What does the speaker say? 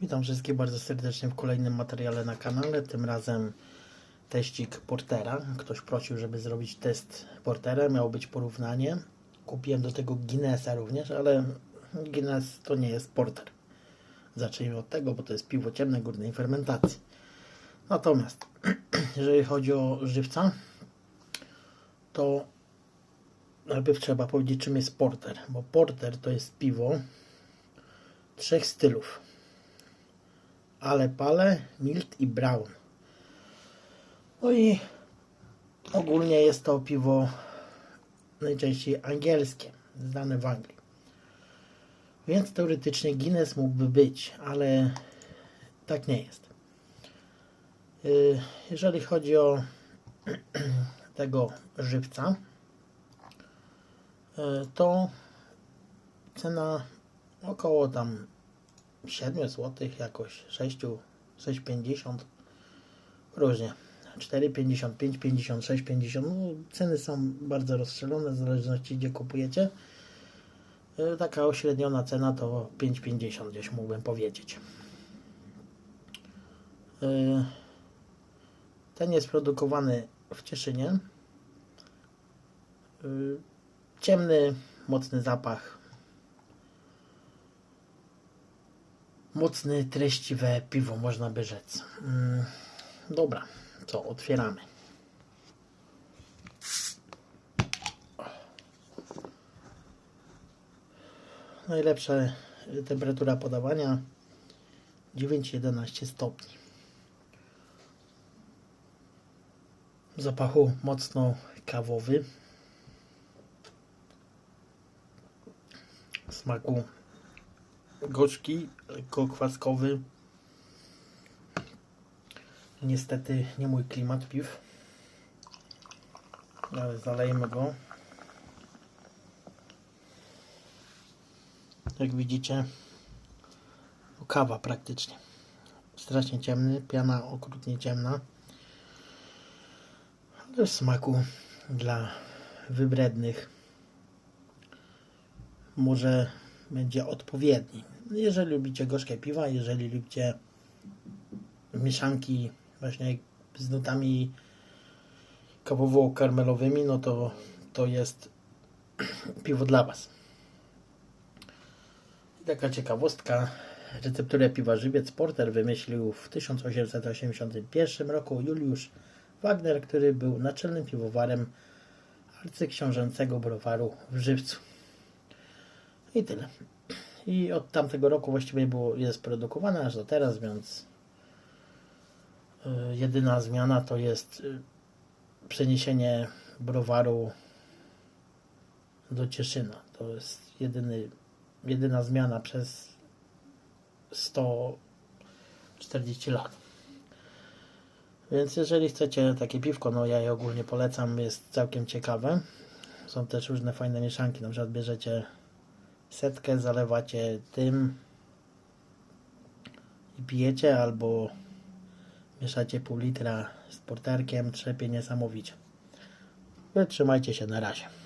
Witam wszystkich bardzo serdecznie w kolejnym materiale na kanale. Tym razem teścik Portera. Ktoś prosił, żeby zrobić test Portera. Miało być porównanie. Kupiłem do tego Guinnessa również, ale Guinness to nie jest Porter. Zacznijmy od tego, bo to jest piwo ciemne górnej fermentacji. Natomiast jeżeli chodzi o żywca, to najpierw trzeba powiedzieć, czym jest Porter. Bo Porter to jest piwo trzech stylów ale pale, mild i brown. No i ogólnie jest to piwo najczęściej angielskie, znane w Anglii. Więc teoretycznie Guinness mógłby być, ale tak nie jest. Yy, Jeżeli chodzi o tego żywca, yy, to cena około tam 7 zł, jakoś 6, 6,50 różnie. 4,55, 56, 50. No, ceny są bardzo rozstrzelone w zależności gdzie kupujecie. E, Taka ośredniona cena to 5,50 gdzieś mógłbym powiedzieć. E, Ten jest produkowany w Cieszynie. E, Ciemny, mocny zapach. Mocne, treściwe piwo, można by rzec. Mm, dobra, co, otwieramy. Najlepsza temperatura podawania 9-11 stopni. Zapachu mocno kawowy. Smaku gorzki, lekko kwaskowy. Niestety nie mój klimat piw. Ale zalejmy go. Jak widzicie, to kawa praktycznie. Strasznie ciemny, piana okrutnie ciemna. Ale w smaku dla wybrednych może będzie odpowiedni. Jeżeli lubicie gorzkie piwa, jeżeli lubicie mieszanki właśnie z nutami kawowo-karmelowymi, no to to jest piwo dla Was. I taka ciekawostka. Recepturę piwa Żywiec Porter wymyślił w 1881 roku Juliusz Wagner, który był naczelnym piwowarem arcyksiążęcego browaru w Żywcu. I tyle. I od tamtego roku właściwie było, jest produkowane aż do teraz, więc y, jedyna zmiana to jest y, przeniesienie browaru do Cieszyna. To jest jedyny, jedyna zmiana przez 140 lat. Więc jeżeli chcecie takie piwko, no ja je ogólnie polecam, jest całkiem ciekawe. Są też różne fajne mieszanki, na przykład bierzecie setkę, zalewacie tym i pijecie, albo mieszacie pół litra z porterkiem, trzepie niesamowicie. Wytrzymajcie się na razie.